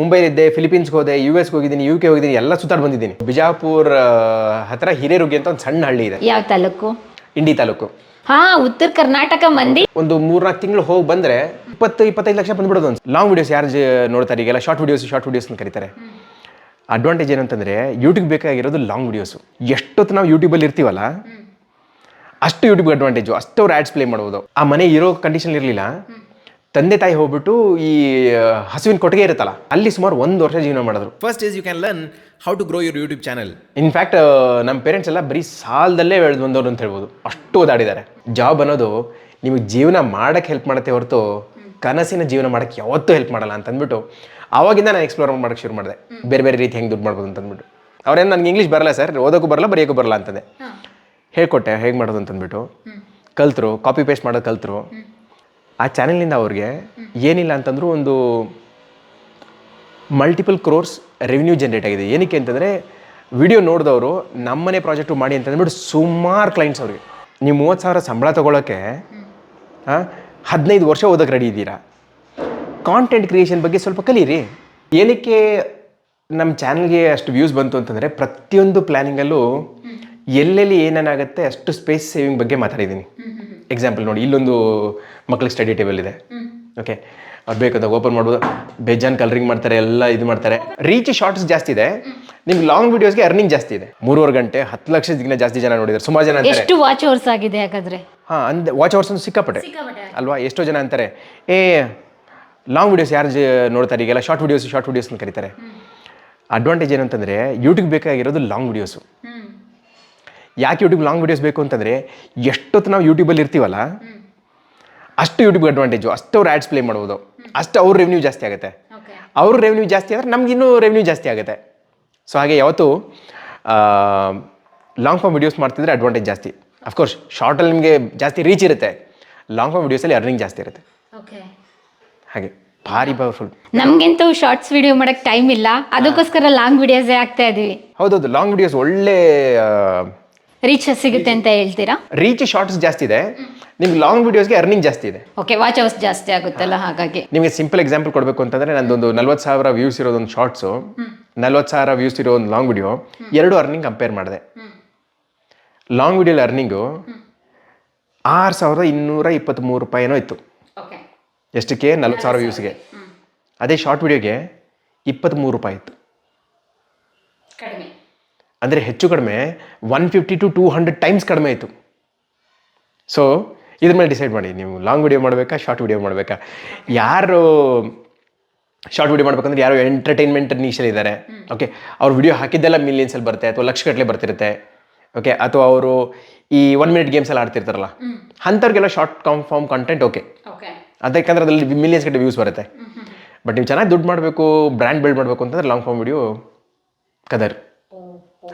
ಮುಂಬೈಲಿದ್ದೆ ಫಿಲಿಪೀನ್ಸ್ಗೆ ಹೋದೆ ಯು ಎಸ್ಗೆ ಹೋಗಿದ್ದೀನಿ ಯು ಕೆ ಹೋಗಿದ್ದೀನಿ ಎಲ್ಲ ಸುತ್ತಾಡ್ ಬಂದಿದ್ದೀನಿ. ಬಿಜಾಪುರ್ ಹತ್ರ ಹಿರೇರುಗಿ ಅಂತ ಒಂದು ಸಣ್ಣ ಹಳ್ಳಿ ಇದೆ. ಯಾವ ತಾಲೂಕು? ಇಂಡಿ ತಾಲೂಕು. ಹಾ ಉತ್ತರ ಕರ್ನಾಟಕ ಮಂದಿ. ಒಂದು ಮೂರ್ನಾಲ್ಕು ತಿಂಗಳು ಹೋಗಿ ಬಂದ್ರೆ ಇಪ್ಪತ್ತು ಇಪ್ಪತ್ತೈದು ಲಕ್ಷ ಬಂದ್ಬಿಡೋದು ಒಂದು. ಲಾಂಗ್ ವಿಡಿಯೋಸ್ ಯಾರು ನೋಡ್ತಾರೆ? ಈಗೆಲ್ಲ ಶಾರ್ಟ್ ವಿಡಿಯೋಸ್ ಶಾರ್ಟ್ ವಿಡಿಯೋಸ್ ಅಂತ ಕರೀತಾರೆ. ಅಡ್ವಾಂಟೇಜ್ ಏನಂತಂದ್ರೆ ಯೂಟ್ಯೂಬ್ ಬೇಕಾಗಿರೋದು ಲಾಂಗ್ ವಿಡಿಯೋಸು ಎಷ್ಟೊತ್ತು ನಾವು ಯೂಟ್ಯೂಬಲ್ಲಿ ಇರ್ತೀವಲ್ಲ ಅಷ್ಟು ಯೂಟ್ಯೂಬ್ ಅಡ್ವಾಂಟೇಜು ಅಷ್ಟು ಅವ್ರು ಆ್ಯಡ್ಸ್ ಪ್ಲೇ ಮಾಡ್ಬೋದು. ಆ ಮನೆ ಇರೋ ಕಂಡೀಷನ್ ಇರಲಿಲ್ಲ. ತಂದೆ ತಾಯಿ ಹೋಗ್ಬಿಟ್ಟು ಈ ಹಸುವಿನ ಕೊಟ್ಟಿಗೆ ಇರುತ್ತಲ್ಲ ಅಲ್ಲಿ ಸುಮಾರು ಒಂದು ವರ್ಷ ಜೀವನ ಮಾಡಿದ್ರು. First is you can learn how to grow your YouTube channel in fact ನಮ್ಮ ಪೇರೆಂಟ್ಸ್ ಎಲ್ಲ ಬರೀ ಸಾಲದಲ್ಲೇ ಬೆಳೆದು ಬಂದವರು ಅಂತ ಹೇಳ್ಬೋದು. ಅಷ್ಟು ಓದಾಡಿದ್ದಾರೆ. ಜಾಬ್ ಅನ್ನೋದು ನಿಮಗೆ ಜೀವನ ಮಾಡೋಕ್ಕೆ ಹೆಲ್ಪ್ ಮಾಡುತ್ತೆ ಹೊರತು ಕನಸಿನ ಜೀವನ ಮಾಡೋಕ್ಕೆ ಯಾವತ್ತೂ ಹೆಲ್ಪ್ ಮಾಡಲ್ಲ ಅಂತ ಅಂದ್ಬಿಟ್ಟು ಆವಾಗಿಂದ ನಾನು ಎಕ್ಸ್ಪ್ಲೋರ್ ಮಾಡೋಕ್ಕೆ ಶುರು ಮಾಡಿದೆ. ಬೇರೆ ಬೇರೆ ರೀತಿ ಹೆಂಗೆ ದುಡ್ಡು ಮಾಡ್ಬೋದು ಅಂತ ಅಂದ್ಬಿಟ್ಟು. ಅವ್ರೇನು ನನಗೆ ಇಂಗ್ಲೀಷ್ ಬರಲ್ಲ ಸರ್ ಓದೋಕ್ಕೂ ಬರಲ್ಲ ಬರೆಯೋಕ್ಕೂ ಬರಲ್ಲ ಅಂತಂದೆ. ಹೇಳ್ಕೊಟ್ಟೆ ಹೇಗೆ ಮಾಡೋದು ಅಂತಂದ್ಬಿಟ್ಟು ಕಲ್ತರು ಕಾಪಿ ಪೇಸ್ಟ್ ಮಾಡೋದು ಕಲ್ತರು. ಆ ಚಾನೆಲ್ನಿಂದ ಅವ್ರಿಗೆ ಏನಿಲ್ಲ ಅಂತಂದರೂ ಒಂದು ಮಲ್ಟಿಪಲ್ ಕ್ರೋರ್ಸ್ ರೆವಿನ್ಯೂ ಜನ್ರೇಟ್ ಆಗಿದೆ. ಏನಕ್ಕೆ ಅಂತಂದರೆ ವಿಡಿಯೋ ನೋಡಿದವರು ನಮ್ಮನೆ ಪ್ರಾಜೆಕ್ಟು ಮಾಡಿ ಅಂತ ಅಂದ್ಬಿಟ್ಟು ಸುಮಾರು ಕ್ಲೈಂಟ್ಸ್ ಅವ್ರಿಗೆ. ನೀವು ಮೂವತ್ತು ಸಾವಿರ ಸಂಬಳ ತೊಗೊಳಕ್ಕೆ ಹದಿನೈದು ವರ್ಷ ಓದಕ್ಕೆ ರೆಡಿ ಇದ್ದೀರಾ? ಕಾಂಟೆಂಟ್ ಕ್ರಿಯೇಷನ್ ಬಗ್ಗೆ ಸ್ವಲ್ಪ ಕಲೀರಿ. ಏನಕ್ಕೆ ನಮ್ಮ ಚಾನಲ್ಗೆ ಅಷ್ಟು ವ್ಯೂಸ್ ಬಂತು ಅಂತಂದರೆ ಪ್ರತಿಯೊಂದು ಪ್ಲ್ಯಾನಿಂಗಲ್ಲೂ ಎಲ್ಲೆಲ್ಲಿ ಏನೇನಾಗುತ್ತೆ ಅಷ್ಟು ಸ್ಪೇಸ್ ಸೇವಿಂಗ್ ಬಗ್ಗೆ ಮಾತಾಡಿದ್ದೀನಿ. ಎಕ್ಸಾಂಪಲ್ ನೋಡಿ ಇಲ್ಲೊಂದು ಮಕ್ಳಿಗೆ ಸ್ಟಡಿ ಟೇಬಲ್ ಇದೆ. ಓಕೆ ಅವ್ರು ಬೇಕಾದಾಗ ಓಪನ್ ಮಾಡ್ಬೋದು. ಬೇಜಾನ್ ಕಲರಿಂಗ್ ಮಾಡ್ತಾರೆ ಎಲ್ಲ ಇದು ಮಾಡ್ತಾರೆ. ರೀಚ್ ಶಾರ್ಟ್ಸ್ ಜಾಸ್ತಿ ಇದೆ. ನಿಮ್ಗೆ ಲಾಂಗ್ ವಿಡಿಯೋಸ್ಗೆ ಅರ್ನಿಂಗ್ ಜಾಸ್ತಿ ಇದೆ. ಮೂರುವರೆ ಗಂಟೆ ಹತ್ತು ಲಕ್ಷದಿಂದ ಜಾಸ್ತಿ ಜನ ನೋಡಿದ್ದಾರೆ. ಸುಮಾರು ಜನ ಅಂತಾರೆ. ಎಷ್ಟು ವಾಚ್ ಅವರ್ಸ್ ಆಗಿದೆ ಹಾಗಾದ್ರೆ? ಹಾಂ ಅಂದ್ ವಾಚ್ ಅವರ್ಸ್ ಒಂದು ಸಿಕ್ಕಾಪಟ್ಟೆ. ಅಲ್ವಾ? ಎಷ್ಟೋ ಜನ ಅಂತಾರೆ ಏ ಲಾಂಗ್ ವಿಡಿಯೋಸ್ ಯಾರು ನೋಡ್ತಾರೆ ಈಗೆಲ್ಲ? ಶಾರ್ಟ್ ವಿಡಿಯೋಸ್ ಶಾರ್ಟ್ ವಿಡಿಯೋಸ್ ಅಂತ ಕರೀತಾರೆ. ಅಡ್ವಾಂಟೇಜ್ ಏನಂತಂದರೆ ಯೂಟ್ಯೂಬ್ ಬೇಕಾಗಿರೋದು ಲಾಂಗ್ ವಿಡಿಯೋಸು ಯಾಕೆ ಯೂಟ್ಯೂಬ್ ಲಾಂಗ್ ವೀಡಿಯೋಸ್ ಬೇಕು ಅಂತಂದರೆ ಎಷ್ಟೊತ್ತು ನಾವು ಯೂಟ್ಯೂಬಲ್ಲಿ ಇರ್ತೀವಲ್ಲ ಅಷ್ಟು ಯೂಟ್ಯೂಬ್ ಅಡ್ವಾಂಟೇಜು ಅಷ್ಟು ಅವ್ರು ಆ್ಯಡ್ಸ್ ಪ್ಲೇ ಮಾಡ್ಬೋದು. ಅಷ್ಟು ಅವ್ರ ರೆವೆನ್ಯೂ ಜಾಸ್ತಿ ಆಗುತ್ತೆ. ಅವ್ರ ರೆವೆನ್ಯೂ ಜಾಸ್ತಿ ಆದರೆ ನಮ್ಗೆ ಇನ್ನೂ ರೆವೆನ್ಯೂ ಜಾಸ್ತಿ ಆಗುತ್ತೆ. ಸೊ ಹಾಗೆ ಯಾವತ್ತು ಲಾಂಗ್ ಫಾರ್ಮ್ ವಿಡಿಯೋಸ್ ಮಾಡ್ತಿದ್ರೆ ಅಡ್ವಾಂಟೇಜ್ ಜಾಸ್ತಿ. ಅಫ್ಕೋರ್ಸ್ ಶಾರ್ಟಲ್ಲಿ ನಿಮಗೆ ಜಾಸ್ತಿ ರೀಚ್ ಇರುತ್ತೆ. ಲಾಂಗ್ ಫಾರ್ಮ್ ವೀಡಿಯೋಸಲ್ಲಿ ಅರ್ನಿಂಗ್ ಜಾಸ್ತಿ ಇರುತ್ತೆ. ಹಾಗೆ ಭಾರಿ ಪವರ್ಫುಲ್ ನಮ್ಗಂತೂ ಶಾರ್ಟ್ಸ್ ವಿಡಿಯೋ ಮಾಡಕ್ ಟೈಮ್ ಇಲ್ಲ. ಅದಕ್ಕೋಸ್ಕರ ಲಾಂಗ್ ವಿಡಿಯೋಸೇ ಆಗ್ತಾ ಇದೀವಿ. ಹೌದೌದು ಲಾಂಗ್ ವಿಡಿಯೋಸ್ ಒಳ್ಳೆ ರೀಚ್ ಸಿಗುತ್ತೆ ಅಂತ ಹೇಳ್ತೀರಾ? ರೀಚ್ ಶಾರ್ಟ್ಸ್ ಜಾಸ್ತಿ ಇದೆ. ನಿಮ್ಗೆ ಲಾಂಗ್ ವಿಡಿಯೋಸ್ಗೆ ಅರ್ನಿಂಗ್ ಜಾಸ್ತಿ ಇದೆ. ಓಕೆ ವಾಚ್ ಅವರ್ಸ್ ಜಾಸ್ತಿ ಆಗುತ್ತಲ್ಲ ಹಾಗಾಗಿ. ನಿಮಗೆ ಸಿಂಪಲ್ ಎಕ್ಸಾಂಪಲ್ ಕೊಡಬೇಕು ಅಂತಂದ್ರೆ ನಂದೊಂದು ನಲ್ವತ್ತು ಸಾವಿರ ವ್ಯೂಸ್ ಇರೋದೊಂದು ಶಾರ್ಟ್ಸು ನಲ್ವತ್ತು ಸಾವಿರ ವ್ಯೂಸ್ ಇರೋ ಒಂದು ಲಾಂಗ್ ವಿಡಿಯೋ ಎರಡು ಅರ್ನಿಂಗ್ ಕಂಪೇರ್ ಮಾಡಿದೆ. ಲಾಂಗ್ ವಿಡಿಯೋಲಿ ಅರ್ನಿಂಗು ಆರು ಸಾವಿರದ ಇನ್ನೂರ ಇಪ್ಪತ್ತ್ಮೂರು ರೂಪಾಯಿನೋ ಇತ್ತು. ಎಷ್ಟಕ್ಕೆ? ನಲ್ವತ್ತು ಸಾವಿರ ವ್ಯೂಸ್ಗೆ ಅದೇ ಶಾರ್ಟ್ ವಿಡಿಯೋಗೆ ಇಪ್ಪತ್ತ್ಮೂರು ರೂಪಾಯಿ ಇತ್ತು. ಅಂದರೆ ಹೆಚ್ಚು ಕಡಿಮೆ one fifty to two hundred times ಕಡಿಮೆ ಆಯಿತು. ಸೊ ಇದ್ರ ಮೇಲೆ ಡಿಸೈಡ್ ಮಾಡಿ. ನೀವು ಲಾಂಗ್ ವಿಡಿಯೋ ಮಾಡಬೇಕಾ ಶಾರ್ಟ್ ವಿಡಿಯೋ ಮಾಡಬೇಕಾ? ಯಾರು ಶಾರ್ಟ್ ವಿಡಿಯೋ ಮಾಡ್ಬೇಕಂದ್ರೆ ಯಾರು ಎಂಟರ್ಟೈನ್ಮೆಂಟ್ ನೀಶಲ್ಲಿ ಇದ್ದಾರೆ ಓಕೆ ಅವ್ರು ವಿಡಿಯೋ ಹಾಕಿದ್ದೆಲ್ಲ ಮಿಲಿಯನ್ಸಲ್ಲಿ ಬರುತ್ತೆ ಅಥವಾ ಲಕ್ಷಗಟ್ಟಲೆ ಬರ್ತಿರುತ್ತೆ ಓಕೆ ಅಥವಾ ಅವರು ಈ ಒನ್ ಮಿನಿಟ್ ಗೇಮ್ಸ್ ಎಲ್ಲ ಆಡ್ತಿರ್ತಾರಲ್ಲ ಅಂಥವ್ರಿಗೆಲ್ಲ ಶಾರ್ಟ್ ಕಾಂಫಾರ್ಮ್ ಕಂಟೆಂಟ್ ಓಕೆ ಅದಕ್ಕಂದ್ರೆ ಅದರಲ್ಲಿ ಮಿಲಿಯನ್ಸ್ ಗಟ್ಟಲೆ ವ್ಯೂಸ್ ಬರುತ್ತೆ. ಬಟ್ ನೀವು ಚೆನ್ನಾಗಿ ದುಡ್ಡು ಮಾಡಬೇಕು ಬ್ರ್ಯಾಂಡ್ ಬಿಲ್ಡ್ ಮಾಡಬೇಕು ಅಂತಂದ್ರೆ ಲಾಂಗ್ ಫಾರ್ಮ್ ವಿಡಿಯೋ ಕದರ್.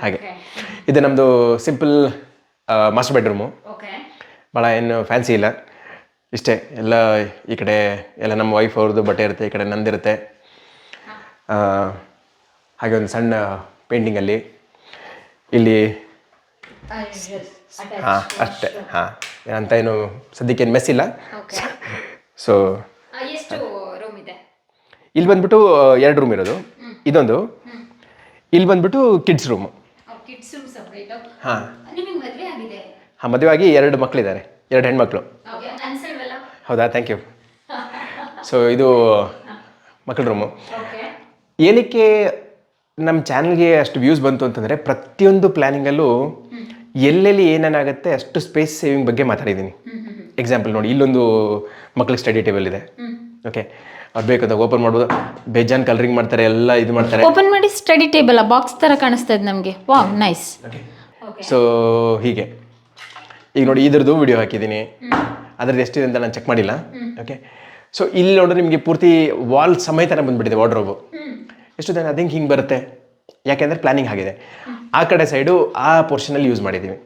ಹಾಗೆ. ಇದು ನಮ್ಮದು ಸಿಂಪಲ್ ಮಾಸ್ಟರ್ ಬೆಡ್ರೂಮು ಭಾಳ ಏನು ಫ್ಯಾನ್ಸಿ ಇಲ್ಲ. ಇಷ್ಟೇ. ಎಲ್ಲ ಈ ಕಡೆ ಎಲ್ಲ ನಮ್ಮ ವೈಫ್ ಅವ್ರದ್ದು ಬಟ್ಟೆ ಇರುತ್ತೆ ಈ ಕಡೆ ನಂದಿರುತ್ತೆ ಹಾಗೆ ಒಂದು ಸಣ್ಣ ಪೇಂಟಿಂಗಲ್ಲಿ ಇಲ್ಲಿ ಹಾಂ ಅಷ್ಟೇ. ಹಾಂ. ಅಂತ ಏನು ಸದ್ಯಕ್ಕೇನು ಮೆಸ್ ಇಲ್ಲ. ಸೊ ಇಲ್ಲಿ ಬಂದ್ಬಿಟ್ಟು ಎರಡು ರೂಮ್ ಇರೋದು. ಇದೊಂದು. ಇಲ್ಲಿ ಬಂದ್ಬಿಟ್ಟು ಕಿಡ್ಸ್ ರೂಮು ಹಾಂ. ನಿಮಗೆ ಮದುವೆ ಆಗಿ ಹಾಂ ಎರಡು ಮಕ್ಕಳಿದ್ದಾರೆ ಎರಡು ಹೆಣ್ಮಕ್ಳು. ಅನ್ಸಲ್ವಲ್ಲ? ಹೌದಾ? ಥ್ಯಾಂಕ್ ಯು ಸೊ ಇದು ಮಕ್ಕಳ ರೂಮು ಓಕೆ. ಏನಕ್ಕೆ ನಮ್ಮ ಚಾನಲ್ಗೆ ಅಷ್ಟು ವ್ಯೂಸ್ ಬಂತು ಅಂತಂದರೆ ಪ್ರತಿಯೊಂದು ಪ್ಲ್ಯಾನಿಂಗಲ್ಲೂ ಎಲ್ಲೆಲ್ಲಿ ಏನೇನಾಗುತ್ತೆ ಅಷ್ಟು ಸ್ಪೇಸ್ ಸೇವಿಂಗ್ ಬಗ್ಗೆ ಮಾತಾಡಿದ್ದೀನಿ. ಎಕ್ಸಾಂಪಲ್ ನೋಡಿ ಇಲ್ಲೊಂದು ಮಕ್ಳಿಗೆ ಸ್ಟಡಿ ಟೇಬಲ್ ಇದೆ. ಓಕೆ ಅವ್ರು ಬೇಕಾದಾಗ ಓಪನ್ ಮಾಡ್ಬೋದು. ಬೇಜಾನ್ ಕಲರಿಂಗ್ ಮಾಡ್ತಾರೆ ಎಲ್ಲ ಇದು ಮಾಡ್ತಾರೆ. ಓಪನ್ ಮಾಡಿ ಸ್ಟಡಿ ಟೇಬಲ್ ಬಾಕ್ಸ್ ತರ ಕಾಣಿಸ್ತಾ ಇದೆ ನಮಗೆ. ವಾವ್ ನೈಸ್ ಸೊ ಹೀಗೆ. ಈಗ ನೋಡಿ ಇದ್ರದ್ದು ವಿಡಿಯೋ ಹಾಕಿದ್ದೀನಿ. ಅದ್ರದ್ದು ಎಷ್ಟಿದೆ ಅಂತ ನಾನು ಚೆಕ್ ಮಾಡಿಲ್ಲ. ಓಕೆ ಸೊ ಇಲ್ಲಿ ನೋಡಿದ್ರೆ ನಿಮಗೆ ಪೂರ್ತಿ ವಾಲ್ ಸಮೇತನೇ ಬಂದ್ಬಿಟ್ಟಿದೆ ವಾರ್ಡ್ರೋಬು ಎಷ್ಟು ದಿನ ಅದು ಹಿಂಗೆ ಹಿಂಗೆ ಬರುತ್ತೆ. ಯಾಕೆಂದರೆ ಪ್ಲಾನಿಂಗ್ ಆಗಿದೆ. ಆ ಕಡೆ ಸೈಡು ಆ ಪೋರ್ಷನಲ್ಲಿ ಯೂಸ್ ಮಾಡಿದ್ದೀವಿ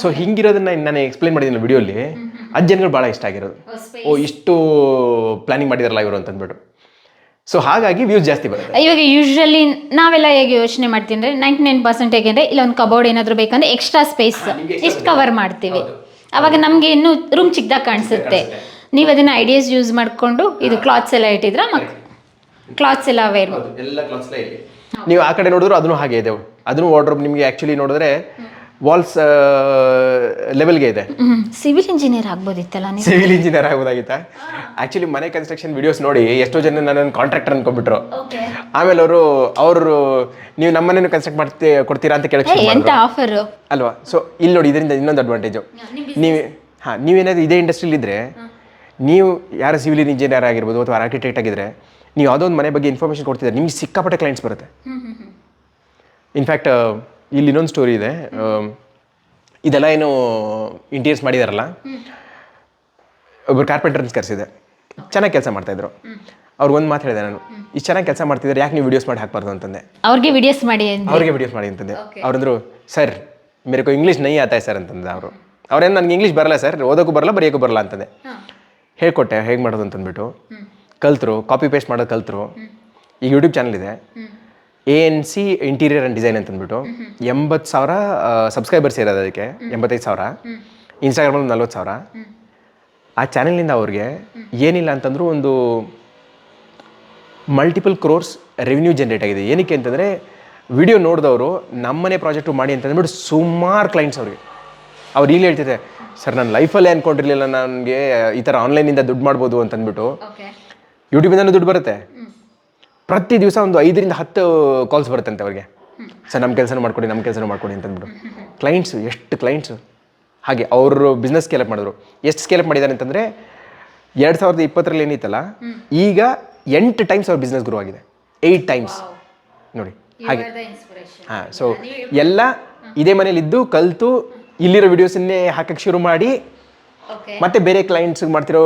ಸೊ ಹಿಂಗಿರೋದನ್ನ ನಾನು ಎಕ್ಸ್ಪ್ಲೈನ್ ಮಾಡಿದ್ದೀನಿ ವಿಡಿಯೋಲಿ ಅಜ್ಜನ್ಗಳು ಜನಗಳು ಭಾಳ ಇಷ್ಟ ಆಗಿರೋದು. ಓ ಇಷ್ಟು ಪ್ಲಾನಿಂಗ್ ಮಾಡಿದಾರಲ್ಲ ಇವರು ಅಂತಂದ್ಬಿಟ್ಟು. ಸೊ ಹಾಗಾಗಿ ವ್ಯೂಸ್ ಜಾಸ್ತಿ ಬರುತ್ತೆ. ಇವಾಗ ಯೂಶಲಿ ನಾವೆಲ್ಲ ಹೇಗೆ ಯೋಚನೆ ಮಾಡ್ತೀನಿ ಅಂದ್ರೆ ನೈಂಟಿ ನೈನ್ ಪರ್ಸೆಂಟ್ ಹೇಗೆ ಇಲ್ಲ ಒಂದು ಕಬೋರ್ಡ್ ಏನಾದರೂ ಬೇಕಂದ್ರೆ ಎಕ್ಸ್ಟ್ರಾ ಸ್ಪೇಸ್ ಇಷ್ಟು ಕವರ್ ಮಾಡ್ತೀವಿ. ಅವಾಗ ನಮಗೆ ಇನ್ನೂ ರೂಮ್ ಚಿಕ್ಕದಾಗ ಕಾಣಿಸುತ್ತೆ. ನೀವು ಅದನ್ನ ಐಡಿಯಾಸ್ ಯೂಸ್ ಮಾಡಿಕೊಂಡು ಇದು ಕ್ಲಾತ್ಸ್ ಎಲ್ಲ ಇಟ್ಟಿದ್ರೆ ಮಕ್ ಕ್ಲಾತ್ಸ್ ಎಲ್ಲ ವೇರ್ ಎಲ್ಲ ನೀವು ಆ ಕಡೆ ನೋಡಿದ್ರು ಅದನ್ನು ಹಾಗೆ ಇದೆ. ಅದನ್ನು ವಾರ್ಡ್ರೋಬ್ ನಿಮಗೆ ಆ್ಯಕ್ಚುಲಿ ನೋಡಿದ್ರೆ ವಾಲ್ಸ್ ಲೆವೆಲ್ಗೆ ಇದೆ. ಸಿವಿಲ್ ಇಂಜಿನಿಯರ್ ಆಗ್ಬೋದಿತ್ತಲ್ಲ ನೀವು? ಸಿವಿಲ್ ಇಂಜಿನಿಯರ್ ಆಗ್ಬೋದಾಗಿತ್ತ? ಆ್ಯಕ್ಚುಲಿ ಮನೆ ಕನ್ಸ್ಟ್ರಕ್ಷನ್ ವಿಡಿಯೋಸ್ ನೋಡಿ ಎಷ್ಟೋ ಜನ ನನ್ನ ಕಾಂಟ್ರಾಕ್ಟರ್ ಅನ್ಕೊಂಡ್ಬಿಟ್ರು. ಆಮೇಲೆ ಅವರು ಅವರು ನೀವು ನಮ್ಮನೇನು ಕನ್ಸ್ಟ್ರಕ್ಟ್ ಮಾಡ್ತೀ ಕೊಡ್ತೀರಾ ಅಂತ ಕೇಳಕ್ಕೆ ಆಫರ್ ಎಂತ. ಅಲ್ವಾ? ಸೊ ಇಲ್ಲಿ ನೋಡಿ ಇದರಿಂದ ಇನ್ನೊಂದು ಅಡ್ವಾಂಟೇಜು ನೀವು ಹಾಂ ನೀವೇನಾದ್ರು ಇದೇ ಇಂಡಸ್ಟ್ರಿಲಿ ಇದ್ದರೆ ನೀವು ಯಾರು ಸಿವಿಲ್ ಇಂಜಿನಿಯರ್ ಆಗಿರ್ಬೋದು ಅಥವಾ ಆರ್ಕಿಟೆಕ್ಟ್ ಆಗಿದ್ರೆ ನೀವು ಯಾವುದೋ ಒಂದು ಮನೆ ಬಗ್ಗೆ ಇನ್ಫಾರ್ಮೇಷನ್ ಕೊಡ್ತಿದ್ರೆ ನಿಮ್ಗೆ ಸಿಕ್ಕಾಪಟ್ಟೆ ಕ್ಲೈಂಟ್ಸ್ ಬರುತ್ತೆ. ಇನ್ಫ್ಯಾಕ್ಟ್ ಇಲ್ಲಿ ಇನ್ನೊಂದು ಸ್ಟೋರಿ ಇದೆ. ಇದೆಲ್ಲ ಏನು ಇಂಟೀರಿಯರ್ಸ್ ಮಾಡಿದಾರಲ್ಲ? ಒಬ್ಬರು ಕಾರ್ಪೆಂಟರ್ಸ್ ಕರೆಸಿದೆ ಚೆನ್ನಾಗಿ ಕೆಲಸ ಮಾಡ್ತಾಯಿದ್ರು ಅವ್ರು ಒಂದು ಮಾತು ಹೇಳಿದೆ ನಾನು ಇಷ್ಟು ಚೆನ್ನಾಗಿ ಕೆಲಸ ಮಾಡ್ತಿದ್ದಾರೆ ಯಾಕೆ ನೀವು ವೀಡಿಯೋಸ್ ಮಾಡಿ ಹಾಕ್ಬಾರ್ದು? ಅಂತಂದೆ. ಅವ್ರಿಗೆ ವಿಡಿಯೋಸ್ ಮಾಡಿ. ಅವ್ರಿಗೆ ವಿಡಿಯೋಸ್ ಮಾಡಿ ಅಂತಂದೆ. ಅವ್ರಂದ್ರು ಸರ್ ಮೇರೆ ಕೋ ಇಂಗ್ಲೀಷ್ ನೈ ಆತಾಯ ಸರ್? ಅಂತಂದೆ ಅವರು. ಅವ್ರೇನು ನನಗೆ ಇಂಗ್ಲೀಷ್ ಬರಲ್ಲ ಸರ್ ಓದೋಕ್ಕೂ ಬರಲ್ಲ ಬರೆಯೋಕ್ಕೂ ಬರಲ್ಲ ಅಂತಂದೆ. ಹೇಳ್ಕೊಟ್ಟೆ ಹೇಗೆ ಮಾಡೋದು? ಅಂತಂದ್ಬಿಟ್ಟು ಕಲ್ತರು ಕಾಪಿ ಪೇಸ್ಟ್ ಮಾಡೋದು ಕಲ್ತರು. ಈಗ ಯೂಟ್ಯೂಬ್ ಚಾನಲ್ ಇದೆ. A N C interior and design ಅಂತಂದ್ಬಿಟ್ಟು ಎಂಬತ್ತು ಸಾವಿರ ಸಬ್ಸ್ಕ್ರೈಬರ್ಸ್ ಇರೋದು ಅದಕ್ಕೆ. ಎಂಬತ್ತೈದು ಸಾವಿರ. ಇನ್ಸ್ಟಾಗ್ರಾಮಲ್ಲಿ ನಲ್ವತ್ತು ಸಾವಿರ. ಆ ಚಾನೆಲ್ನಿಂದ ಅವ್ರಿಗೆ ಏನಿಲ್ಲ ಅಂತಂದ್ರು ಒಂದು ಮಲ್ಟಿಪಲ್ ಕ್ರೋರ್ಸ್ ರೆವಿನ್ಯೂ ಜನ್ರೇಟ್ ಆಗಿದೆ. ಏನಕ್ಕೆ ಅಂತಂದರೆ ವಿಡಿಯೋ ನೋಡಿದವರು ನಮ್ಮನೆ ಪ್ರಾಜೆಕ್ಟು ಮಾಡಿ ಅಂತಂದ್ಬಿಟ್ಟು ಸುಮಾರು ಕ್ಲೈಂಟ್ಸ್ ಅವ್ರಿಗೆ. ಅವ್ರು ಈಗಲೇ ಹೇಳ್ತಿದ್ದೆ ಸರ್ ನಾನು ಲೈಫಲ್ಲೇ ಅಂದ್ಕೊಂಡಿರಲಿಲ್ಲ ನನಗೆ ಈ ಥರ ಆನ್ಲೈನಿಂದ ದುಡ್ಡು ಮಾಡ್ಬೋದು ಅಂತಂದ್ಬಿಟ್ಟು ಯೂಟ್ಯೂಬಿಂದನೂ ದುಡ್ಡು ಬರುತ್ತೆ. ಪ್ರತಿ ದಿವಸ ಒಂದು ಐದರಿಂದ ಹತ್ತು ಕಾಲ್ಸ್ ಬರುತ್ತಂತೆ ಅವ್ರಿಗೆ. ಸರ್ ನಮ್ಮ ಕೆಲಸನೂ ಮಾಡ್ಕೊಡಿ ನಮ್ಮ ಕೆಲಸನೂ ಮಾಡ್ಕೊಡಿ ಅಂತಂದ್ಬಿಟ್ಟು. ಕ್ಲೈಂಟ್ಸು ಎಷ್ಟು ಕ್ಲೈಂಟ್ಸು ಹಾಗೆ ಅವರು ಬಿಸ್ನೆಸ್ ಸ್ಕೇಲಪ್ ಮಾಡಿದ್ರು. ಎಷ್ಟು ಸ್ಕೇಲಪ್ ಮಾಡಿದ್ದಾರೆ ಅಂತಂದರೆ ಎರಡು ಸಾವಿರದ ಇಪ್ಪತ್ತರಲ್ಲಿ ಏನಿತ್ತಲ್ಲ ಈಗ ಎಂಟು ಟೈಮ್ಸ್ ಅವ್ರ ಬಿಸ್ನೆಸ್ ಗ್ರೋ ಆಗಿದೆ. ಏಯ್ಟ್ ಟೈಮ್ಸ್ ನೋಡಿ ಹಾಗೆ. ಹಾಂ ಸೊ ಎಲ್ಲ ಇದೇ ಮನೇಲಿದ್ದು ಕಲಿತು ಇಲ್ಲಿರೋ ವಿಡಿಯೋಸನ್ನೇ ಹಾಕಕ್ಕೆ ಶುರು ಮಾಡಿ ಮತ್ತೆ ಬೇರೆ ಕ್ಲೈಂಟ್ಸ್ ಮಾಡ್ತಿರೋ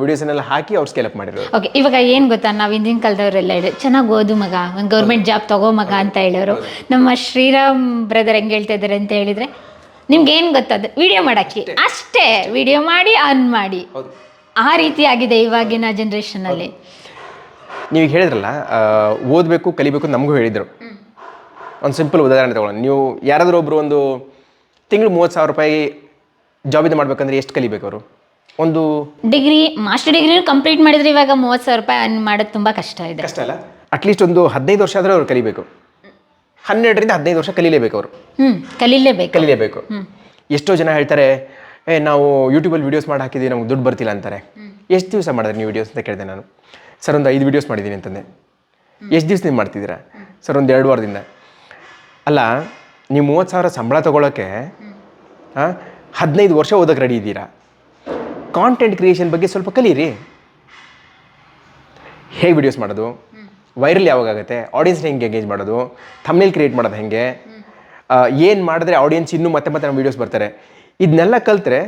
ವಿಡಿಯೋಸನ್ನೆಲ್ಲ ಹಾಕಿ ಅವ್ರು ಸ್ಕೇಲಪ್ ಮಾಡಿದ್ರು ಓಕೆ ಇವಾಗ ಏನು ಗೊತ್ತಾ? ನಾವು ಹಿಂದಿನ ಕಾಲದವರೆಲ್ಲ ಇದೆ ಚೆನ್ನಾಗಿ ಓದು ಮಗ ಒಂದು ಗೌರ್ಮೆಂಟ್ ಜಾಬ್ ತಗೋ ಮಗ ಅಂತ ಹೇಳೋರು. ನಮ್ಮ ಶ್ರೀರಾಮ್ ಬ್ರದರ್ ಹೆಂಗೆ ಹೇಳ್ತಾ ಇದ್ದಾರೆ ಅಂತ ಹೇಳಿದ್ರೆ ನಿಮ್ಗೆ ಏನು ಗೊತ್ತದು ವಿಡಿಯೋ ಮಾಡಕ್ಕೆ. ಅಷ್ಟೇ. ವಿಡಿಯೋ ಮಾಡಿ ಅರ್ನ್ ಮಾಡಿ. ಆ ರೀತಿ ಆಗಿದೆ ಇವಾಗಿನ ಜನ್ರೇಷನಲ್ಲಿ ನೀವು ಹೇಳಿದ್ರಲ್ಲ ಓದಬೇಕು ಕಲಿಬೇಕು ನಮಗೂ ಹೇಳಿದರು. ಒಂದು ಸಿಂಪಲ್ ಉದಾಹರಣೆ ತಗೊಳ್ಳೋಣ. ನೀವು ಯಾರಾದರೂ ಒಬ್ಬರು ಒಂದು ತಿಂಗಳು ಮೂವತ್ತು ಸಾವಿರ ರೂಪಾಯಿ ಜಾಬಿಂದ ಮಾಡ್ಬೇಕಂದ್ರೆ ಎಷ್ಟು ಕಲಿಬೇಕು ಅವರು? ಒಂದು ಡಿಗ್ರಿ ಮಾಸ್ಟರ್ ಡಿಗ್ರಿ ಕಂಪ್ಲೀಟ್ ಮಾಡಿದ್ರೆ ಇವಾಗ ಮೂವತ್ತು ಸಾವಿರ ರೂಪಾಯಿ ಅರ್ನ್ ಮಾಡೋದು ತುಂಬ ಕಷ್ಟ ಇದೆ. ಕಷ್ಟ ಅಲ್ಲ? ಅಟ್ಲೀಸ್ಟ್ ಒಂದು ಹದಿನೈದು ವರ್ಷ ಆದ್ರೆ ಅವ್ರು ಕಲಿಬೇಕು. ಹನ್ನೆರಡರಿಂದ ಹದಿನೈದು ವರ್ಷ ಕಲಿಲೇಬೇಕು ಅವರು. ಹ್ಞೂ ಕಲೀಲೇಬೇಕು. ಕಲಿಲೇಬೇಕು. ಎಷ್ಟೋ ಜನ ಹೇಳ್ತಾರೆ ಏ ನಾವು ಯೂಟ್ಯೂಬಲ್ಲಿ ವೀಡಿಯೋಸ್ ಮಾಡಿ ಹಾಕಿದ್ದೀವಿ ನಮ್ಗೆ ದುಡ್ಡು ಬರ್ತಿಲ್ಲ ಅಂತಾರೆ. ಎಷ್ಟು ದಿವಸ ಮಾಡಿದ್ರೆ ನೀವು ವೀಡಿಯೋಸ್ ಅಂತ ಕೇಳಿದೆ ನಾನು. ಸರ್ ಒಂದು ಐದು ವೀಡಿಯೋಸ್ ಮಾಡಿದ್ದೀನಿ ಅಂತಂದೆ. ಎಷ್ಟು ನೀವು ಮಾಡ್ತಿದ್ದೀರಾ? ಸರ್ ಒಂದು ಎರಡು ವಾರದಿಂದ. ಅಲ್ಲ ನೀವು ಮೂವತ್ತು ಸಾವಿರ ಸಂಬಳ ತೊಗೊಳಕ್ಕೆ ಹಾಂ ಹದಿನೈದು ವರ್ಷ ಓದಕ್ಕೆ ರೆಡಿ ಇದ್ದೀರಾ? ಕಾಂಟೆಂಟ್ ಕ್ರಿಯೇಷನ್ ಬಗ್ಗೆ ಸ್ವಲ್ಪ ಕಲೀರಿ. ಹೇಗೆ ವಿಡಿಯೋಸ್ ಮಾಡೋದು? ವೈರಲ್ ಯಾವಾಗ ಆಗುತ್ತೆ? ಆಡಿಯನ್ಸ್ನ ಹೆಂಗೆ ಎಂಗೇಜ್ ಮಾಡೋದು? ಥಮ್ನೇಲ್ ಕ್ರಿಯೇಟ್ ಮಾಡೋದು ಹೆಂಗೆ? ಏನು ಮಾಡಿದ್ರೆ ಆಡಿಯನ್ಸ್ ಇನ್ನೂ ಮತ್ತೆ ಮತ್ತೆ ನಮ್ಮ ವೀಡಿಯೋಸ್ ಬರ್ತಾರೆ? ಇದನ್ನೆಲ್ಲ ಕಲ್ತ್ರೆ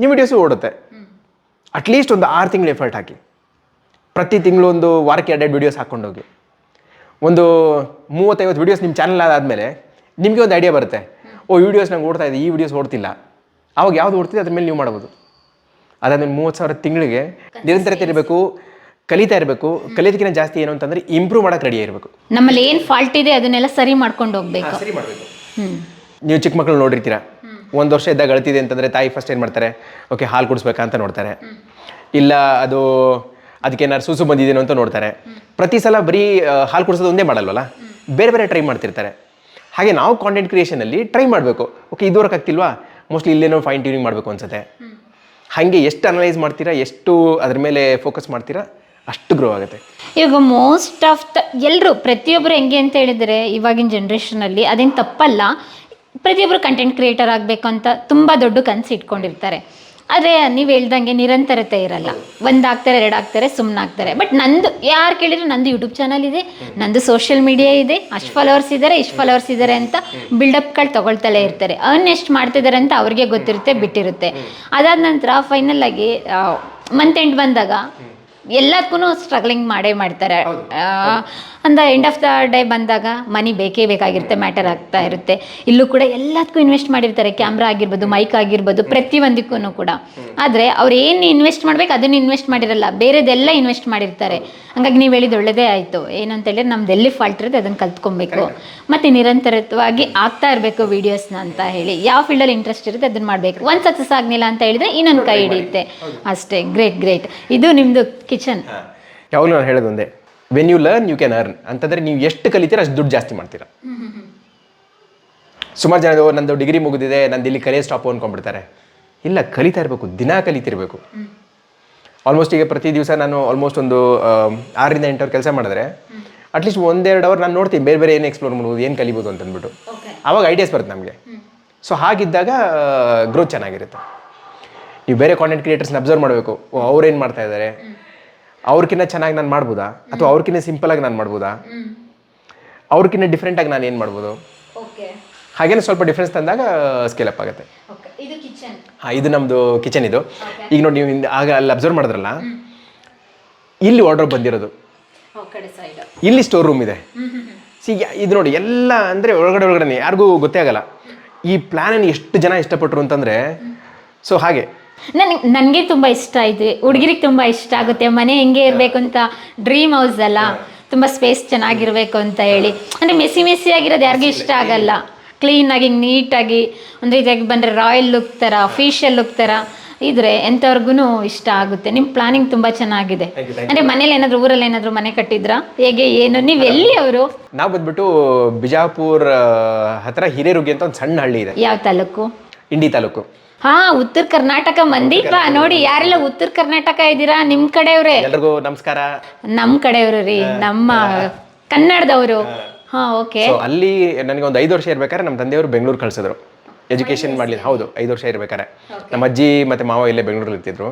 ನಿಮ್ಮ ವೀಡಿಯೋಸು ಓಡುತ್ತೆ. ಅಟ್ಲೀಸ್ಟ್ ಒಂದು ಆರು ತಿಂಗಳು ಎಫರ್ಟ್ ಹಾಕಿ. ಪ್ರತಿ ತಿಂಗಳು ಒಂದು ವಾರಕ್ಕೆ ಎರಡೆರಡು ವೀಡಿಯೋಸ್ ಹಾಕ್ಕೊಂಡೋಗಿ ಒಂದು ಮೂವತ್ತೈವತ್ತು ವೀಡಿಯೋಸ್ ನಿಮ್ಮ ಚಾನಲ್ ಆದಮೇಲೆ ನಿಮಗೆ ಒಂದು ಐಡಿಯಾ ಬರುತ್ತೆ. ಓ ವೀಡಿಯೋಸ್ ನಂಗೆ ಓಡ್ತಾ ಇದೆ ಈ ವೀಡಿಯೋಸ್ ಓಡ್ತಿಲ್ಲ. ಆವಾಗ ಯಾವ್ದು ಓಡ್ತಿದೆ ಅದ್ರ ಮೇಲೆ ನೀವು ಮಾಡ್ಬೋದು. ಅದಾದ್ರೆ ಮೂವತ್ತು ಸಾವಿರ ತಿಂಗಳಿಗೆ ನಿರಂತರತೆ ಇರಬೇಕು. ಕಲಿತಾ ಇರಬೇಕು. ಕಲಿಯೋದಕ್ಕಿಂತ ಜಾಸ್ತಿ ಏನು ಅಂತಂದ್ರೆ ಇಂಪ್ರೂವ್ ಮಾಡೋಕೆ ರೆಡಿ ಇರಬೇಕು ನಮ್ಮಲ್ಲಿ ಏನು ಫಾಲ್ಟ್ ಇದೆ ಅದನ್ನೆಲ್ಲ ಸರಿ ಮಾಡ್ಕೊಂಡು ಹೋಗ್ಬೇಕು. ಸರಿ ಮಾಡಬೇಕು. ನೀವು ಚಿಕ್ಕ ಮಕ್ಕಳು ನೋಡಿರ್ತೀರಾ? ಒಂದು ವರ್ಷ ಇದ್ದಾಗ ಅಳ್ತಿದೆ ಅಂತಂದರೆ ತಾಯಿ ಫಸ್ಟ್ ಏನು ಮಾಡ್ತಾರೆ? ಓಕೆ ಹಾಲು ಕುಡಿಸ್ಬೇಕಾ? ಅಂತ ನೋಡ್ತಾರೆ. ಇಲ್ಲ ಅದು ಅದಕ್ಕೇನಾದ್ರು ಸೂಸು ಬಂದಿದ್ದೇನೋ ಅಂತ ನೋಡ್ತಾರೆ. ಪ್ರತಿ ಸಲ ಬರೀ ಹಾಲು ಕುಡಿಸೋದು ಒಂದೇ ಮಾಡಲ್ವಲ್ಲ? ಬೇರೆ ಬೇರೆ ಟ್ರೈ ಮಾಡ್ತಿರ್ತಾರೆ. ಹಾಗೆ ನಾವು ಕಾಂಟೆಂಟ್ ಕ್ರಿಯೇಷನಲ್ಲಿ ಟ್ರೈ ಮಾಡಬೇಕು. ಓಕೆ ಇದುವರೆಗೆ ಆಗ್ತಿಲ್ವಾ? ಮೋಸ್ಟ್ಲಿ ಇಲ್ಲೇನೋ ಫೈನ್ ಟ್ಯೂನಿಂಗ್ ಮಾಡಬೇಕು ಅನ್ಸುತ್ತೆ. ಹಾಗೆ ಎಷ್ಟು ಅನಲೈಸ್ ಮಾಡ್ತೀರಾ, ಎಷ್ಟು ಅದ್ರ ಮೇಲೆ ಫೋಕಸ್ ಮಾಡ್ತೀರಾ, ಅಷ್ಟು ಗ್ರೋ ಆಗುತ್ತೆ. ಇವಾಗ ಮೋಸ್ಟ್ ಆಫ್ ದ ಎಲ್ಲರೂ ಪ್ರತಿಯೊಬ್ಬರು ಹೆಂಗೆ ಅಂತ ಹೇಳಿದರೆ, ಇವಾಗಿನ ಜನ್ರೇಷನಲ್ಲಿ ಅದೇನು ತಪ್ಪಲ್ಲ. ಪ್ರತಿಯೊಬ್ಬರು ಕಂಟೆಂಟ್ ಕ್ರಿಯೇಟರ್ ಆಗಬೇಕು ಅಂತ ತುಂಬ ದೊಡ್ಡ ಕನಸು ಇಟ್ಕೊಂಡಿರ್ತಾರೆ. ಆದರೆ ನೀವು ಹೇಳ್ದಂಗೆ ನಿರಂತರತೆ ಇರಲ್ಲ. ಒಂದು ಆಗ್ತಾರೆ ಎರಡು ಆಗ್ತಾರೆ ಸುಮ್ಮನೆ ಬಟ್ ನಂದು, ಯಾರು ಕೇಳಿದ್ರು ನಂದು ಯೂಟ್ಯೂಬ್ ಚಾನಲ್ ಇದೆ, ನಂದು ಸೋಷಿಯಲ್ ಮೀಡಿಯಾ ಇದೆ, ಅಷ್ಟು ಫಾಲೋವರ್ಸ್ ಇದ್ದಾರೆ ಇಷ್ಟು ಫಾಲೋವರ್ಸ್ ಇದ್ದಾರೆ ಅಂತ ಬಿಲ್ಡಪ್ಗಳು ತಗೊಳ್ತಲೇ ಇರ್ತಾರೆ. ಅರ್ನ್ ಎಷ್ಟು ಮಾಡ್ತಿದ್ದಾರೆ ಅಂತ ಅವ್ರಿಗೆ ಗೊತ್ತಿರುತ್ತೆ, ಬಿಟ್ಟಿರುತ್ತೆ. ಅದಾದ ನಂತರ ಫೈನಲ್ ಆಗಿ ಮಂತ್ ಎಂಡ್ ಬಂದಾಗ ಎಲ್ಲದಕ್ಕೂ ಸ್ಟ್ರಗ್ಲಿಂಗ್ ಮಾಡೇ ಮಾಡ್ತಾರೆ. ಅಂದ ಎಂಡ್ ಆಫ್ ದ ಡೇ ಬಂದಾಗ ಮನಿ ಬೇಕೇ ಬೇಕಾಗಿರುತ್ತೆ ಮ್ಯಾಟರ್ ಆಗ್ತಾ ಇರುತ್ತೆ. ಇಲ್ಲೂ ಕೂಡ ಎಲ್ಲದಕ್ಕೂ ಇನ್ವೆಸ್ಟ್ ಮಾಡಿರ್ತಾರೆ ಕ್ಯಾಮ್ರಾ ಆಗಿರ್ಬೋದು ಮೈಕ್ ಆಗಿರ್ಬೋದು ಪ್ರತಿಯೊಂದಕ್ಕೂ ಕೂಡ. ಆದರೆ ಅವ್ರು ಏನು ಇನ್ವೆಸ್ಟ್ ಮಾಡ್ಬೇಕು ಅದನ್ನು ಇನ್ವೆಸ್ಟ್ ಮಾಡಿರಲ್ಲ ಬೇರೆದೆಲ್ಲ ಇನ್ವೆಸ್ಟ್ ಮಾಡಿರ್ತಾರೆ. ಹಂಗಾಗಿ ನೀವು ಹೇಳಿದ ಒಳ್ಳೆಯದೇ ಆಯಿತು. ಏನಂತ ಹೇಳಿದ್ರೆ ನಮ್ದು ಎಲ್ಲಿ ಫಾಲ್ಟ್ ಇರುತ್ತೆ ಅದನ್ನು ಕಲ್ತ್ಕೊಬೇಕು. ಮತ್ತು ನಿರಂತರವಾಗಿ ಆಗ್ತಾ ಇರಬೇಕು ವೀಡಿಯೋಸ್ನ ಅಂತ ಹೇಳಿ. ಯಾವ ಫೀಲ್ಡಲ್ಲಿ ಇಂಟ್ರೆಸ್ಟ್ ಇರುತ್ತೆ ಅದನ್ನು ಮಾಡಬೇಕು. ಒಂದು ಸಕ್ಸಸ್ ಆಗಲಿಲ್ಲ ಅಂತ ಹೇಳಿದ್ರೆ ಇನ್ನೊಂದು ಕೈ ಹಿಡಿಯುತ್ತೆ. ಅಷ್ಟೇ ಗ್ರೇಟ್ ಗ್ರೇಟ್ ಇದು ನಿಮ್ಮದು ಕಿಚನ್ ಯಾವಾಗಲೂ ನಾನು ಹೇಳೋದು ಒಂದೇ. When you learn you can earn ಅಂತಂದರೆ ನೀವು ಎಷ್ಟು ಕಲಿತೀರ ಅಷ್ಟು ದುಡ್ಡು ಜಾಸ್ತಿ ಮಾಡ್ತೀರಾ. ಸುಮಾರು ಜನ ನಂದು ಡಿಗ್ರಿ ಮುಗಿದಿದೆ ನಂದು ಇಲ್ಲಿ ಕಲಿಯೋ ಸ್ಟಾಪ್ ಅಂದ್ಕೊಂಡ್ಬಿಡ್ತಾರೆ ಇಲ್ಲ ಕಲಿತಾ ಇರಬೇಕು. ದಿನ ಕಲಿತಿರ್ಬೇಕು. ಆಲ್ಮೋಸ್ಟ್ ಈಗ ಪ್ರತಿ ದಿವಸ ನಾನು ಆಲ್ಮೋಸ್ಟ್ ಒಂದು ಆರರಿಂದ ಎಂಟು ಅವರ್ ಕೆಲಸ ಮಾಡಿದ್ರೆ ಅಟ್ಲೀಸ್ಟ್ ಒಂದೆರಡು ಅವರ್ ನಾನು ನೋಡ್ತೀನಿ. ಬೇರೆ ಬೇರೆ ಏನು ಎಕ್ಸ್ಪ್ಲೋರ್ ಮಾಡ್ಬೋದು ಏನು ಕಲಿಬೋದು ಅಂತ ಅಂದ್ಬಿಟ್ಟು ಆವಾಗ ಐಡಿಯಾಸ್ ಬರುತ್ತೆ ನಮಗೆ. ಸೊ ಹಾಗಿದ್ದಾಗ ಗ್ರೋತ್ ಚೆನ್ನಾಗಿರುತ್ತೆ. ನೀವು ಬೇರೆ ಕಾಂಟೆಂಟ್ ಕ್ರಿಯೇಟರ್ಸ್ನ ಅಬ್ಸರ್ವ್ ಮಾಡಬೇಕು. ಅವ್ರೇನು ಮಾಡ್ತಾ ಇದ್ದಾರೆ ಅವ್ರಕ್ಕಿಂತ ಚೆನ್ನಾಗಿ ನಾನು ಮಾಡ್ಬೋದಾ? ಅಥವಾ ಅವ್ರಕಿನ್ನ ಸಿಂಪಲ್ ಆಗಿ ನಾನು ಮಾಡ್ಬೋದಾ? ಅವ್ರಕಿನ್ನ ಡಿಫ್ರೆಂಟ್ ಆಗಿ ನಾನು ಏನು ಮಾಡ್ಬೋದು? ಹಾಗೇನೆ ಸ್ವಲ್ಪ ಡಿಫ್ರೆನ್ಸ್ ತಂದಾಗ ಸ್ಕೇಲ್ ಅಪ್ ಆಗುತ್ತೆ. ಹಾಂ ಇದು ನಮ್ಮದು ಕಿಚನ್ ಇದು. ಈಗ ನೋಡಿ ನೀವು ಆಗ ಅಲ್ಲಿ ಅಬ್ಸರ್ವ್ ಮಾಡಿದ್ರಲ್ಲ? ಇಲ್ಲಿ ಆರ್ಡರ್ ಬಂದಿರೋದು. ಇಲ್ಲಿ ಸ್ಟೋರ್ ರೂಮ್ ಇದೆ. ಸಿ ಇದು ನೋಡಿ ಎಲ್ಲ ಅಂದರೆ ಒಳಗಡೆ ಒಳಗಡೆ ಯಾರಿಗೂ ಗೊತ್ತೇ ಆಗಲ್ಲ. ಈ ಪ್ಲ್ಯಾನನ್ನು ಎಷ್ಟು ಜನ ಇಷ್ಟಪಟ್ಟರು ಅಂತಂದರೆ ಸೊ ಹಾಗೆ ನನಗೆ ನನಗೆ ತುಂಬ ಇಷ್ಟ ಇದೆ. ಹುಡುಗಿರಿಗೆ ತುಂಬ ಇಷ್ಟ ಆಗುತ್ತೆ. ಮನೆ ಹೆಂಗೆ ಇರಬೇಕು ಅಂತ ಡ್ರೀಮ್ ಹೌಸ್ ಅಲ್ಲ. ತುಂಬ ಸ್ಪೇಸ್ ಚೆನ್ನಾಗಿರಬೇಕು ಅಂತ ಹೇಳಿ. ಅಂದರೆ ಮೆಸಿ ಮೆಸಿ ಆಗಿರೋದು ಯಾರಿಗೂ ಇಷ್ಟ ಆಗಲ್ಲ. ಕ್ಲೀನಾಗಿ ನೀಟಾಗಿ ಒಂದು ಇದಾಗಿ ಬಂದರೆ ರಾಯಲ್ ಲುಕ್ ಥರ ಫಿಶಿಯಲ್ ಲುಕ್ ಥರ ಇದ್ರೆ ಎಂಥವ್ರಿಗೂ ಇಷ್ಟ ಆಗುತ್ತೆ. ನಿಮ್ಮ ಪ್ಲಾನಿಂಗ್ ತುಂಬ ಚೆನ್ನಾಗಿದೆ. ಅಂದರೆ ಮನೇಲಿ ಏನಾದರೂ ಊರಲ್ಲಿ ಏನಾದರೂ ಮನೆ ಕಟ್ಟಿದ್ರಾ? ಹೇಗೆ ಏನು? ನೀವು ಎಲ್ಲಿ ಅವರು? ನಾವು ಬಂದ್ಬಿಟ್ಟು ಬಿಜಾಪುರ್ ಹತ್ರ ಹಿರೇರುಗಿ ಅಂತ ಒಂದು ಸಣ್ಣ ಹಳ್ಳಿ ಇದೆ. ಯಾವ ತಾಲೂಕು? ಇಂಡಿ ತಾಲೂಕು. ಹಾ ಉತ್ತರ ಕರ್ನಾಟಕ ಮಂದಿಪ್ಪ ನೋಡಿ ಯಾರೆಲ್ಲ ಉತ್ತರ ಕರ್ನಾಟಕ ಇದ್ದೀರಾ? ನಿಮ್ ಕಡೆಯವ್ರೆ. ಎಲ್ರಿಗೂ ನಮಸ್ಕಾರ. ನಮ್ ಕಡೆಯವ್ರು ರೀ ನಮ್ಮ ಕನ್ನಡದವರು. ಹಾ. ಓಕೆ. ಅಲ್ಲಿ ನನಗೆ ಒಂದು ಐದು ವರ್ಷ ಇರ್ಬೇಕಾದ್ರೆ ನಮ್ಮ ತಂದೆಯವರು ಬೆಂಗಳೂರು ಕಳ್ಸಿದ್ರು. ಎಜುಕೇಶನ್ ಮಾಡ್ಲಿ ಹೌದು ಐದು ವರ್ಷ ಇರ್ಬೇಕಾರೆ ನಮ್ಮ ಅಜ್ಜಿ ಮತ್ತೆ ಮಾವ ಇಲ್ಲೇ ಬೆಂಗಳೂರಲ್ಲಿ ಇರ್ತಿದ್ರು.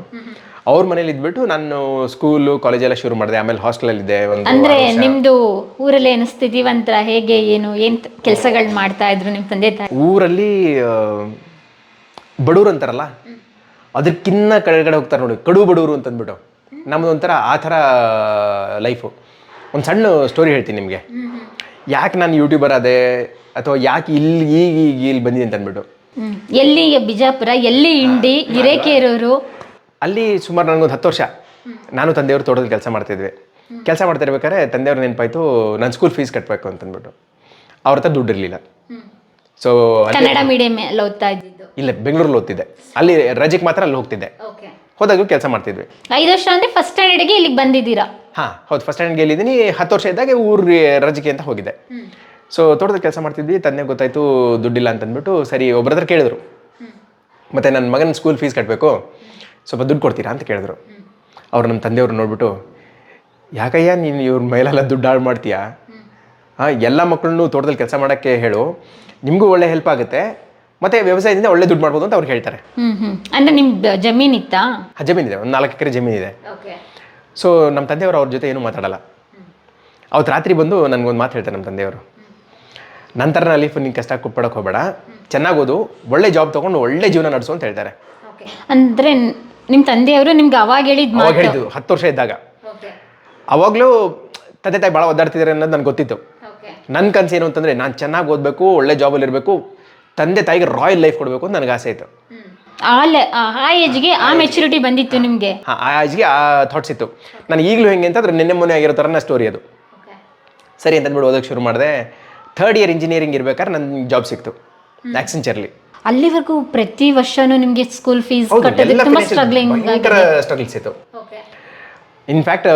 ಅವ್ರ ಮನೇಲಿ ಇದ್ಬಿಟ್ಟು ನಾನು ಸ್ಕೂಲು ಕಾಲೇಜೆಲ್ಲ ಶುರು ಮಾಡಿದೆ. ಆಮೇಲೆ ಹಾಸ್ಟೆಲಲ್ಲಿ ಇದ್ದೆ ಒಂದು ಅಂದ್ರೆ ನಿಮ್ದು ಊರಲ್ಲಿ ಏನು ಸ್ಥಿತಿವಂತರ ಹೇಗೆ ಏನು ಏನ್ ಕೆಲಸಗಳು ಮಾಡ್ತಾ ಇದ್ರು ನಿಮ್ಮ ತಂದೆ ತಾಯಿ? ಊರಲ್ಲಿ ಆ, ಬಡವ್ರು ಅಂತಾರಲ್ಲ? ಅದಕ್ಕಿನ್ನ ಕೆಳಗಡೆ ಹೋಗ್ತಾರೆ ನೋಡಿ ಕಡು ಬಡವರು ಅಂತ ಅಂದ್ಬಿಟ್ಟು ನಮ್ದು ಒಂಥರ ಆ ಥರ ಲೈಫು ಒಂದು ಸಣ್ಣ ಸ್ಟೋರಿ ಹೇಳ್ತೀನಿ ನಿಮಗೆ. ಯಾಕೆ ನಾನು ಯೂಟ್ಯೂಬರ್ ಅದೇ ಅಥವಾ ಯಾಕೆ ಇಲ್ಲಿ ಈಗ ಈಗ ಇಲ್ಲಿ ಬಂದಿದೆ ಅಂತ ಅಂದ್ಬಿಟ್ಟು ಎಲ್ಲಿ ಬಿಜಾಪುರ ಎಲ್ಲಿ ಇಂಡಿ ಹಿರೇಕೇರೂರು? ಅಲ್ಲಿ ಸುಮಾರು ನನಗೊಂದು ಹತ್ತು ವರ್ಷ. ನಾನು ತಂದೆಯವರು ತೋಟದಲ್ಲಿ ಕೆಲಸ ಮಾಡ್ತಿದ್ವಿ. ಕೆಲಸ ಮಾಡ್ತಾ ಇರ್ಬೇಕಾದ್ರೆ ತಂದೆಯವ್ರ ನೆನಪಾಯ್ತು ನನ್ನ ಸ್ಕೂಲ್ ಫೀಸ್ ಕಟ್ಟಬೇಕು ಅಂತಂದ್ಬಿಟ್ಟು. ಅವ್ರ ಹತ್ರ ದುಡ್ಡು ಇರಲಿಲ್ಲ ಸೊ ಕನ್ನಡ ಮೀಡಿಯಮ್ ಎಲ್ಲ ಓದ್ತಾ ಇದ್ದಿದ್ದು ಇಲ್ಲ ಬೆಂಗಳೂರಲ್ಲಿ ಓದ್ತಿದ್ದೆ. ಅಲ್ಲಿ ರಜೆಗೆ ಮಾತ್ರ ಅಲ್ಲಿ ಹೋಗ್ತಿದ್ದೆ. ಹೋದಾಗೂ ಕೆಲಸ ಮಾಡ್ತಿದ್ವಿ. ಐದು ವರ್ಷ ಅಂದ್ರೆ ಫಸ್ಟ್ ಸ್ಟ್ಯಾಂಡರ್ಡ್ಗೆ ಇಲ್ಲಿಗೆ ಬಂದಿದ್ದೀರಾ? ಹಾ ಹೌದು ಫಸ್ಟ್ ಸ್ಟ್ಯಾಂಡ್ ಇಲ್ಲಿದ್ದೀನಿ. ಹತ್ತು ವರ್ಷ ಇದ್ದಾಗ ಊರಿಗೆ ರಜೆಗೆ ಅಂತ ಹೋಗಿದ್ದೆ. ಸೊ ತೋಟದಲ್ಲಿ ಕೆಲಸ ಮಾಡ್ತಿದ್ವಿ. ತಂದೆ ಗೊತ್ತಾಯ್ತು ದುಡ್ಡಿಲ್ಲ ಅಂತ ಅಂದ್ಬಿಟ್ಟು ಸರಿ ಒಬ್ಬರ ಹತ್ರ ಕೇಳಿದ್ರು. ಮತ್ತು ನನ್ನ ಮಗನ ಸ್ಕೂಲ್ ಫೀಸ್ ಕಟ್ಟಬೇಕು ಸ್ವಲ್ಪ ದುಡ್ಡು ಕೊಡ್ತೀರಾ ಅಂತ ಕೇಳಿದ್ರು. ಅವ್ರು ನಮ್ಮ ತಂದೆಯವ್ರು ನೋಡ್ಬಿಟ್ಟು ಯಾಕಯ್ಯ ನೀನು ಇವ್ರ ಮೇಲೆಲ್ಲ ದುಡ್ಡು ಹಾಳು ಮಾಡ್ತೀಯಾ? ಹಾಂ ಎಲ್ಲ ಮಕ್ಕಳನ್ನು ತೋಟದಲ್ಲಿ ಕೆಲಸ ಮಾಡೋಕ್ಕೆ ಹೇಳು. ನಿಮಗೂ ಒಳ್ಳೆ ಹೆಲ್ಪ್ ಆಗುತ್ತೆ. ಮತ್ತು ವ್ಯವಸಾಯದಿಂದ ಒಳ್ಳೆ ದುಡ್ಡು ಮಾಡ್ಬೋದು ಅಂತ ಅವ್ರು ಹೇಳ್ತಾರೆ. ಹ್ಮ್ ಹ್ಮ್. ಅಂದ್ರೆ ನಿಮ್ಮ ಜಮೀನ್ ಇತ್ತಾ? ಆ ಜಮೀನಿದೆ ಒಂದು ನಾಲ್ಕು ಎಕರೆ ಜಮೀನಿದೆ ಓಕೆ ಸೊ ನಮ್ಮ ತಂದೆಯವರು ಅವ್ರ ಜೊತೆ ಏನೂ ಮಾತಾಡಲ್ಲ. ಅವತ್ತು ರಾತ್ರಿ ಬಂದು ನನಗೊಂದು ಮಾತು ಹೇಳ್ತಾರೆ ನಮ್ಮ ತಂದೆಯವರು. ನಂತರ ನಾ ಲೈಫ್ ನೀನು ಕಷ್ಟ ಕೊಟ್ಬಿಡಕ್ಕೆ ಹೋಗಬೇಡ. ಚೆನ್ನಾಗಿ ಓದು ಒಳ್ಳೆ ಜಾಬ್ ತೊಗೊಂಡು ಒಳ್ಳೆ ಜೀವನ ನಡೆಸು ಅಂತ ಹೇಳ್ತಾರೆ. ಅಂದ್ರೆ ನಿಮ್ಮ ತಂದೆಯವರು ನಿಮ್ಗೆ ಅವಾಗ ಹೇಳಿದ್ ಅವಾಗ ಮಾತು. ಹೇಳಿದ್ದು ಹತ್ತು ವರ್ಷ ಇದ್ದಾಗ. ಅವಾಗಲೂ ತಂದೆ ತಾಯಿ ಭಾಳ ಒದ್ದಾಡ್ತಿದ್ದಾರೆ ಅನ್ನೋದು ನನಗೆ ಗೊತ್ತಿತ್ತು. ನನ್ನ ಕನಸು ಏನು ಅಂತಂದರೆ ನಾನು ಚೆನ್ನಾಗಿ ಓದಬೇಕು ಒಳ್ಳೆ ಜಾಬಲ್ಲಿ ಇರಬೇಕು ತಂದೆ ತಾಯಿಗೆ ರಾಯಲ್ ಲೈಫ್ ಕೊಡಬೇಕು ಅಂತ ನನಗೆ ಆಸೆ ಇತ್ತು. ಆ ಲೆ- ಆ- ಆ ಏಜ್ಗೆ ಆ ಮೆಚುರಿಟಿ ಬಂದಿತ್ತು ನಿಮಗೆ? ಹಾಂ ಆ ಏಜ್ಗೆ ಆ ಥಾಟ್ಸ್ ಇತ್ತು. ನಾನು ಈಗಲೂ ಹೆಂಗೆ ಅಂತಂದ್ರೆ ನಿನ್ನೆ ಮೊನ್ನೆ ಆಗಿರೋ ಥರನ ಸ್ಟೋರಿ ಅದು. ಸರಿ ಅಂತಂದ್ಬಿಟ್ಟು ಓದೋಕ್ಕೆ ಶುರು ಮಾಡಿದೆ. ಥರ್ಡ್ ಇಯರ್ ಇಂಜಿನಿಯರಿಂಗ್ ಇರ್ಬೇಕಾದ್ರೆ ನನ್ನ ಜಾಬ್ ಸಿಕ್ತು ಆಕ್ಸೆಂಚರ್ಲಿ ಅಲ್ಲಿವರೆಗೂ ಪ್ರತಿ ವರ್ಷನೂ ನಿಮಗೆ ಸ್ಕೂಲ್ ಫೀಸ್ ಕಟ್ಟೋದು ತುಂಬಾ ಸ್ಟ್ರಗ್ಲಿಂಗ್ ಭಯಂಕರ ಸ್ಟ್ರಗಲ್ಸ್ ಇತ್ತು. ಇನ್ಫ್ಯಾಕ್ಟ್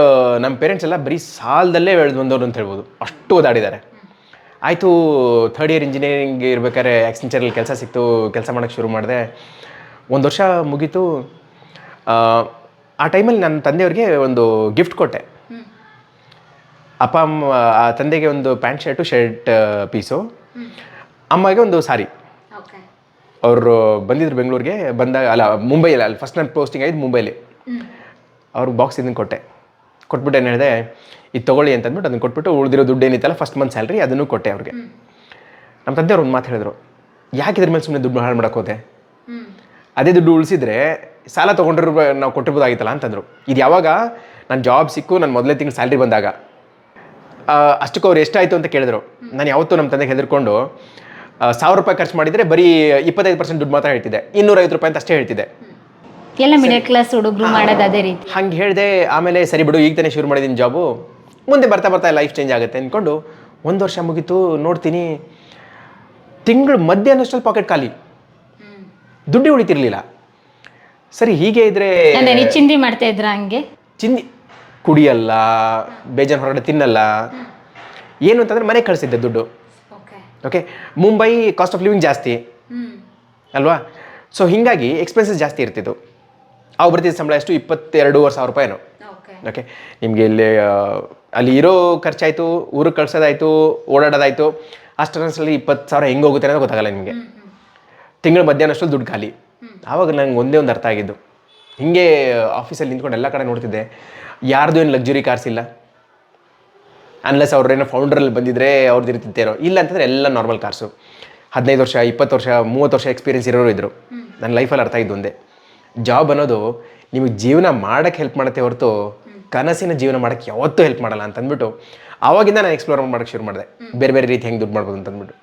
ನಮ್ಮ ಪೇರೆಂಟ್ಸ್ ಎಲ್ಲ ಬರೀ ಸಾಲದಲ್ಲೇ ಬೆಳೆದು ಬಂದವರು ಅಂತ ಹೇಳ್ಬೋದು. ಅಷ್ಟು ಓದಾಡಿದ್ದಾರೆ. ಆಯಿತು ಥರ್ಡ್ ಇಯರ್ ಇಂಜಿನಿಯರಿಂಗ್ ಇರ್ಬೇಕಾದ್ರೆ ಆಕ್ಸೆಂಚರಲ್ಲಿ ಕೆಲಸ ಸಿಕ್ತು ಕೆಲಸ ಮಾಡೋಕ್ಕೆ ಶುರು ಮಾಡಿದೆ. ಒಂದು ವರ್ಷ ಮುಗೀತು. ಆ, ಆ ಟೈಮಲ್ಲಿ ನನ್ನ ತಂದೆಯವ್ರಿಗೆ ಒಂದು ಗಿಫ್ಟ್ ಕೊಟ್ಟೆ. ಅಪ್ಪ ಅಮ್ಮ ಆ ತಂದೆಗೆ ಒಂದು ಪ್ಯಾಂಟ್ ಶರ್ಟು ಶರ್ಟ್ ಪೀಸು. ಅಮ್ಮಗೆ ಒಂದು ಸಾರಿ. ಅವರು ಬಂದಿದ್ರು ಬೆಂಗಳೂರಿಗೆ ಬಂದಾಗ ಅಲ್ಲ ಮುಂಬೈಯಲ್ಲಿ ಅಲ್ಲಿ ಫಸ್ಟ್ ನಾನು ಪೋಸ್ಟಿಂಗ್ ಆಯ್ತು ಮುಂಬೈಲಿ. ಅವ್ರಿಗೆ ಬಾಕ್ಸ್ ಇದನ್ನು ಕೊಟ್ಟೆ. ಕೊಟ್ಬಿಟ್ಟು ಏನು ಹೇಳಿದೆ ಇದು ತೊಗೊಳ್ಳಿ ಅಂತಂದ್ಬಿಟ್ಟು ಅದನ್ನು ಕೊಟ್ಬಿಟ್ಟು ಉಳಿದಿರೋ ದುಡ್ಡು ಏನಿತ್ತಲ್ಲ ಫಸ್ಟ್ ಮಂತ್ ಸ್ಯಾಲ್ರಿ ಅದನ್ನು ಕೊಟ್ಟೆ ಅವ್ರಿಗೆ. ನಮ್ಮ ತಂದೆ ಅವ್ರು ಒಂದು ಮಾತು ಹೇಳಿದ್ರು ಯಾಕೆ ಇದ್ರ ಮೇಲೆ ಸುಮ್ಮನೆ ದುಡ್ಡು ಹಾಳು ಮಾಡಕ್ಕೆ ಹೋದೆ? ಅದೇ ದುಡ್ಡು ಉಳಿಸಿದ್ರೆ ಸಾಲ ತೊಗೊಂಡಿರೋ ನಾವು ಕೊಟ್ಟಿರ್ಬೋದಾಗಿತ್ತಲ್ಲ ಅಂತಂದರು ಇದು ಯಾವಾಗ? ನಾನು ಜಾಬ್ ಸಿಕ್ಕು ನಾನು ಮೊದಲೇ ತಿಂಗಳು ಸ್ಯಾಲ್ರಿ ಬಂದಾಗ. ಅಷ್ಟಕ್ಕೂ ಅವ್ರು ಎಷ್ಟಾಯಿತು ಅಂತ ಕೇಳಿದ್ರು. ನಾನು ಯಾವತ್ತೂ ನಮ್ಮ ತಂದೆಗೆ ಹೆದರ್ಕೊಂಡು ಸಾವಿರ ರೂಪಾಯಿ ಖರ್ಚು ಮಾಡಿದರೆ ಬರೀ ಇಪ್ಪತ್ತೈದು ಪರ್ಸೆಂಟ್ ದುಡ್ಡು ಮಾತ್ರ ಹೇಳ್ತಿದ್ದೆ. ಇನ್ನೂರೈವತ್ತು ರೂಪಾಯಿ ಅಂತ ಅಷ್ಟೇ ಹೇಳ್ತಿದ್ದೆ. ಎಲ್ಲ ಮಿಡಲ್ ಕ್ಲಾಸ್ ಹುಡುಗರು ಮಾಡೋದು ಅದೇ ರೀತಿ. ಹಂಗೆ ಹೇಳಿದೆ ಆಮೇಲೆ ಸರಿ ಬಿಡು ಈಗ ತಾನೇ ಶುರು ಮಾಡಿದ್ದೀನಿ ಜಾಬು ಮುಂದೆ ಬರ್ತಾ ಬರ್ತಾ ಲೈಫ್ ಚೇಂಜ್ ಆಗುತ್ತೆ ಅಂದ್ಕೊಂಡು ಒಂದು ವರ್ಷ ಮುಗೀತು ನೋಡ್ತೀನಿ ತಿಂಗಳು ಮಧ್ಯಾಹ್ನಷ್ಟಲ್ಲಿ ಪಾಕೆಟ್ ಖಾಲಿ. ದುಡ್ಡು ಉಳಿತಿರ್ಲಿಲ್ಲ. ಸರಿ ಹೀಗೆ ಇದ್ರೆ ಚಿಂದಿ ಮಾಡ್ತಾ ಇದ್ರ ಹಂಗೆ? ಚಿಂದಿ ಕುಡಿಯಲ್ಲ ಬೇಜಾರು ಹೊರಗಡೆ ತಿನ್ನಲ್ಲ. ಏನು ಅಂತಂದ್ರೆ ಮನೆ ಕಳಿಸಿದ್ದೆ ದುಡ್ಡು. Okay Mumbai cost of living ಜಾಸ್ತಿ. ಅಲ್ವಾ? ಸೊ ಹೀಗಾಗಿ ಎಕ್ಸ್ಪೆನ್ಸಸ್ ಜಾಸ್ತಿ ಇರ್ತಿತ್ತು. ಅವು ಬರ್ತಿದ್ದ ಸಂಬಳ ಎಷ್ಟು? ಇಪ್ಪತ್ತೆರಡೂವರೆ ಸಾವಿರ ರೂಪಾಯಿನೋ. ಓಕೆ ನಿಮಗೆ ಇಲ್ಲಿ ಅಲ್ಲಿ ಇರೋ ಖರ್ಚಾಯಿತು ಊರಿಗೆ ಕಳ್ಸೋದಾಯಿತು ಓಡಾಡೋದಾಯಿತು ಅಷ್ಟರಲ್ಲಿ ಇಪ್ಪತ್ತು ಸಾವಿರ ಹೆಂಗೆ ಹೋಗುತ್ತೆ ಅನ್ನೋದು ಗೊತ್ತಾಗಲ್ಲ ನಿಮಗೆ. ತಿಂಗಳ ಮಧ್ಯಾಹ್ನ ಅಷ್ಟು ದುಡ್ಡು ಖಾಲಿ. ಆವಾಗ ನಂಗೆ ಒಂದೇ ಒಂದು ಅರ್ಥ ಆಗಿದ್ದು. ಹಿಂಗೆ ಆಫೀಸಲ್ಲಿ ನಿಂತ್ಕೊಂಡು ಎಲ್ಲ ಕಡೆ ನೋಡ್ತಿದ್ದೆ. ಯಾರ್ದು ಏನು ಲಕ್ಸುರಿ ಕಾರ್ಸ್ ಇಲ್ಲ. ಅನ್ಲೆಸ್ ಅವ್ರೇನೋ ಫೌಂಡ್ರಲ್ಲಿ ಬಂದಿದ್ರೆ ಅವ್ರದ್ದು ಇರೋ ಇಲ್ಲ ಅಂತಂದರೆ ಎಲ್ಲ ನಾರ್ಮಲ್ ಕಾರ್ಸು ಹದಿನೈದು ವರ್ಷ ಇಪ್ಪತ್ತು ವರ್ಷ ಮೂವತ್ತು ವರ್ಷ ಎಕ್ಸ್ಪೀರಿಯನ್ಸ್ ಇರೋರು ಇದ್ದರು ನನ್ನ ಲೈಫಲ್ಲಿ ಅರ್ಥ ಇದ್ದು ಒಂದೇ. ಜಾಬ್ ಅನ್ನೋದು ನಿಮಗೆ ಜೀವನ ಮಾಡೋಕ್ಕೆ ಹೆಲ್ಪ್ ಮಾಡುತ್ತೆ ಹೊರತು ಕನಸಿನ ಜೀವನ ಮಾಡೋಕ್ಕೆ ಯಾವತ್ತೂ ಹೆಲ್ಪ್ ಮಾಡಲ್ಲ ಅಂತ ಅಂದ್ಬಿಟ್ಟು ಆವಾಗಿಂದ ನಾನು ಎಕ್ಸ್ಪ್ಲೋರ್ ಮಾಡೋಕ್ಕೆ ಶುರು ಮಾಡಿದೆ. ಬೇರೆ ಬೇರೆ ರೀತಿ ಹೆಂಗೆ ದುಡ್ಡು ಮಾಡ್ಬೋದು ಅಂತ ಅಂದ್ಬಿಟ್ಟು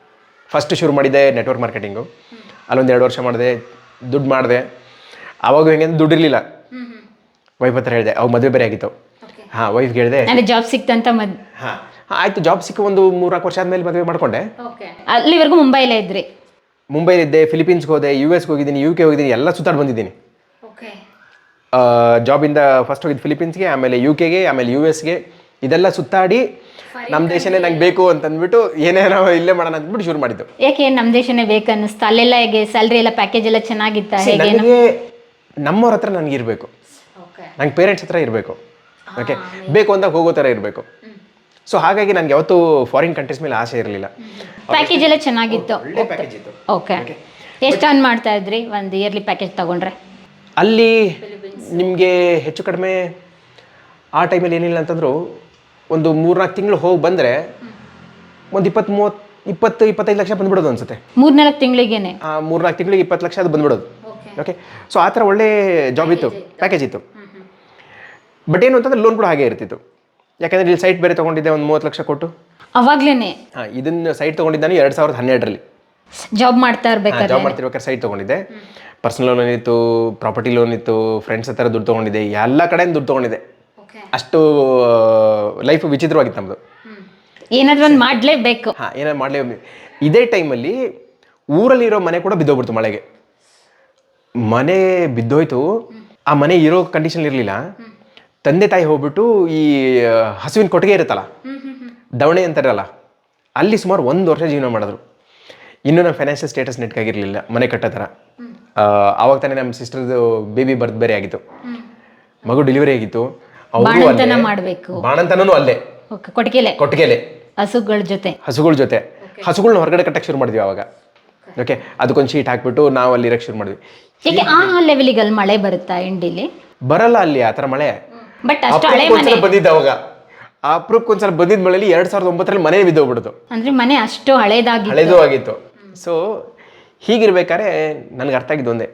ಫಸ್ಟ್ ಶುರು ಮಾಡಿದೆ ನೆಟ್ವರ್ಕ್ ಮಾರ್ಕೆಟಿಂಗು ಅಲ್ಲೊಂದು ಎರಡು ವರ್ಷ ಮಾಡಿದೆ ದುಡ್ಡು ಮಾಡಿದೆ. ಆವಾಗ ಹೆಂಗೆ ದುಡ್ಡು ಇರಲಿಲ್ಲ. ವೈಫ್ ಹತ್ರ ಹೇಳಿದೆ ಅವಾಗ ಮದುವೆ ಬೇರೆ ಆಗಿತ್ತು. ಹಾಂ ವೈಫ್ಗೆ ಹೇಳಿದೆ ಜಾಬ್ ಸಿಕ್ತಂತ ಮದ್ ಹಾಂ ಆಯಿತು ಜಾಬ್ ಸಿಕ್ಕ ಒಂದು ಮೂರ್ನಾಲ್ಕು ವರ್ಷ ಆದಮೇಲೆ ಮದುವೆ ಮಾಡ್ಕೊಂಡೆ. ಅಲ್ಲಿವರೆಗೂ ಮುಂಬೈಲೇ ಇದ್ರಿ? ಮುಂಬೈಲಿದ್ದೆ ಫಿಲಿಪೀನ್ಸ್ಗೆ ಹೋದೆ ಯು ಎಸ್ಗೆ ಹೋಗಿದ್ದೀನಿ ಯು ಕೆ ಹೋಗಿದ್ದೀನಿ ಎಲ್ಲ ಸುತ್ತಾಡಿ ಬಂದಿದ್ದೀನಿ. ಜಾಬಿಂದ ಫಸ್ಟ್ ಹೋಗಿದ್ದು ಫಿಲಿಪೀನ್ಸ್ಗೆ ಆಮೇಲೆ ಯು ಕೆಗೆ ಆಮೇಲೆ ಯು ಎಸ್ಗೆ ಇದೆಲ್ಲ ಸುತ್ತಾಡಿ ನಮ್ಮ ದೇಶನೇ ನಂಗೆ ಬೇಕು ಅಂತಂದ್ಬಿಟ್ಟು ಏನೇನೋ ಇಲ್ಲೇ ಮಾಡೋಣ ಅಂದ್ಬಿಟ್ಟು ಶುರು ಮಾಡಿದ್ದು. ಯಾಕೆ ನಮ್ಮ ದೇಶನೇ ಬೇಕನ್ನಿಸ್ತಾ? ಅಲ್ಲೆಲ್ಲ ಹೇಗೆ ಸ್ಯಾಲ್ರಿ ಎಲ್ಲ ಪ್ಯಾಕೇಜ್ ಎಲ್ಲ ಚೆನ್ನಾಗಿತ್ತ? ಹೇಗೆ ನನಗೆ ನಮ್ಮವ್ರ ಹತ್ರ ನನಗೆ ಇರಬೇಕು. ನಂಗೆ ಪೇರೆಂಟ್ಸ್ ಹತ್ರ ಇರಬೇಕು. ಓಕೆ ಬೇಕು ಅಂದಾಗ ಹೋಗೋ ಥರ ಇರಬೇಕು. ಸೊ ಹಾಗಾಗಿ ನನಗೆ ಯಾವತ್ತೂ ಫಾರಿನ್ ಕಂಟ್ರೀಸ್ ಮೇಲೆ ಆಸೆ ಇರಲಿಲ್ಲ. ಪ್ಯಾಕೇಜ್ ಎಲ್ಲ ಚೆನ್ನಾಗಿತ್ತು. ಓಕೆ ಎಷ್ಟು ಅರ್ನ್ ಮಾಡ್ತಾ ಇದ್ರಿ? ಒಂದು ಇಯರ್ಲಿ ಪ್ಯಾಕೇಜ್ ತಗೊಂಡ್ರೆ? ಅಲ್ಲಿ ನಿಮಗೆ ಹೆಚ್ಚು ಕಡಿಮೆ ಆ ಟೈಮಲ್ಲಿ ಏನಿಲ್ಲ ಅಂತಂದ್ರು ಒಂದು ಮೂರ್ನಾಲ್ಕು ತಿಂಗಳು ಹೋಗಿ ಬಂದರೆ ಒಂದು ಇಪ್ಪತ್ತು ಮೂವತ್ತು ಇಪ್ಪತ್ತು ಇಪ್ಪತ್ತೈದು ಲಕ್ಷ ಬಂದ್ಬಿಡೋದು ಅನ್ಸುತ್ತೆ. ಮೂರ್ನಾಲ್ಕು ತಿಂಗಳಿಗೇನೆ? ಆ ಮೂರ್ನಾಲ್ಕು ತಿಂಗಳಿಗೆ ಇಪ್ಪತ್ತು ಲಕ್ಷ ಅದು ಬಂದ್ಬಿಡೋದು. ಓಕೆ ಸೊ ಆ ಥರ ಒಳ್ಳೆ ಜಾಬ್ ಇತ್ತು. ಪ್ಯಾಕೇಜ್ ಇತ್ತು. ಬಟ್ ಏನು ಅಂತಂದ್ರೆ ಲೋನ್ ಕೂಡ ಹಾಗೆ ಇರ್ತಿತ್ತು. ಯಾಕಂದರೆ ಇಲ್ಲಿ ಸೈಟ್ ಬೇರೆ ತೊಗೊಂಡಿದ್ದೆ ಒಂದು ಮೂವತ್ತು ಲಕ್ಷ ಕೊಟ್ಟು. ಅವಾಗ್ಲೇನೆ. ಹಾಂ ಇದನ್ನು ಸೈಟ್ ತೊಗೊಂಡಿದ್ದಾನೆ ಎರಡು ಸಾವಿರದ ಹನ್ನೆರಡರಲ್ಲಿ. ಜಾಬ್ ಮಾಡ್ತಾ ಇರ್ಬೇಕಾದ್ರೆ? ಜಾಬ್ ಮಾಡ್ತಿರ್ಬೇಕಾದ್ರೆ ಸೈಟ್ ತೊಗೊಂಡಿದ್ದೆ. ಪರ್ಸನಲ್ ಲೋನ್ ಇತ್ತು ಪ್ರಾಪರ್ಟಿ ಲೋನ್ ಇತ್ತು ಫ್ರೆಂಡ್ಸ್ ಹತ್ರ ದುಡ್ಡು ತೊಗೊಂಡಿದ್ದೆ ಎಲ್ಲ ಕಡೆ ದುಡ್ಡು ತೊಗೊಂಡಿದ್ದೆ. ಅಷ್ಟು ಲೈಫ್ ವಿಚಿತ್ರವಾಗಿತ್ತು ನಮ್ಮದು ಏನಾದ್ರು ಒಂದು ಮಾಡ್ಲೇಬೇಕು. ಹಾಂ ಏನಾರು ಮಾಡಲೇ ಇದೇ ಟೈಮಲ್ಲಿ ಊರಲ್ಲಿರೋ ಮನೆ ಕೂಡ ಬಿದ್ದೋಗ್ಬಿಡ್ತು ಮಳೆಗೆ. ಮನೆ ಬಿದ್ದೋಯ್ತು. ಆ ಮನೆ ಇರೋ ಕಂಡೀಷನ್ ಇರಲಿಲ್ಲ. ತಂದೆ ತಾಯಿ ಹೋಗ್ಬಿಟ್ಟು ಈ ಹಸುವಿನ ಕೊಟ್ಟಿಗೆ ಇರುತ್ತಲ್ಲ? ದವಣೆ ಅಂತಾರಲ್ಲ? ಅಲ್ಲಿ ಸುಮಾರು ಒಂದು ವರ್ಷ ಜೀವನ ಮಾಡಿದ್ರು. ಇನ್ನೂ ನಮ್ಮ ಫೈನಾನ್ಷಿಯಲ್ ಸ್ಟೇಟಸ್ ನೆಟ್ಕಾಗಿರಲಿಲ್ಲ ಮನೆ ಕಟ್ಟೋ ಥರ. ಆ, ಆವಾಗ ತಾನೇ ನಮ್ಮ ಸಿಸ್ಟರ್ದು ಬೇಬಿ ಬರ್ತ್ ಬೇರೆ ಆಗಿತ್ತು. ಮಗು ಡೆಲಿವರಿ ಆಗಿತ್ತು. ಮಾಡ್ಬೇಕು. ಬಾಣಂತನೂ ಅಲ್ಲೇ. ಕೊಟ್ಟಿಗೆಲೆ. ಕೊಟ್ಟಿಗೆಲೆ. ಹಸುಗಳ ಜೊತೆ. ಹಸುಗಳ ಜೊತೆ. ಹಸುಗಳ್ನ ಹೊರಗಡೆ ಕಟ್ಟಕ್ಕೆ ಶುರು ಮಾಡಿದ್ವಿ ಅವಾಗ ಓಕೆ ಅದಕ್ಕೊಂದು ಶೀಟ್ ಹಾಕ್ಬಿಟ್ಟು ನಾವು ಅಲ್ಲಿ ಇರಕ್ಕೆ ಶುರು ಮಾಡಿದ್ವಿ. ಯಾಕೆ ಆ ಲೆವೆಲಿಗೆ ಅಲ್ಲಿ ಮಳೆ ಬರುತ್ತಾ ಇಂಡಿಲಿ ಬರಲ್ಲ ಅಲ್ಲಿ ಆ ಥರ ಮಳೆ. ಬಟ್ ಅಷ್ಟು ಹಳೆ ಮನೆ. ಬಂದಿದ್ದ ಅವಾಗ. ಆ ಅಪರೂಪಕ್ಕೆ ಒಂದ್ಸಲ ಬಂದಿದ್ದ ಮಳೆಯಲ್ಲಿ ಎರಡ್ ಸಾವಿರದ ಒಂಬತ್ತರಲ್ಲಿ ಮನೆ ಬಿದ್ದೋಗ್ಬಿಡ್ತು. ಅಂದ್ರೆ ಮನೆ ಅಷ್ಟು ಹಳೇದಾಗಿ ಹಳೇದು ಆಗಿತ್ತು. ಸೊ ಹೀಗಿರ್ಬೇಕಾದ್ರೆ ನನಗೆ ಅರ್ಥ ಆಗಿದ್ದು ಒಂದೇ.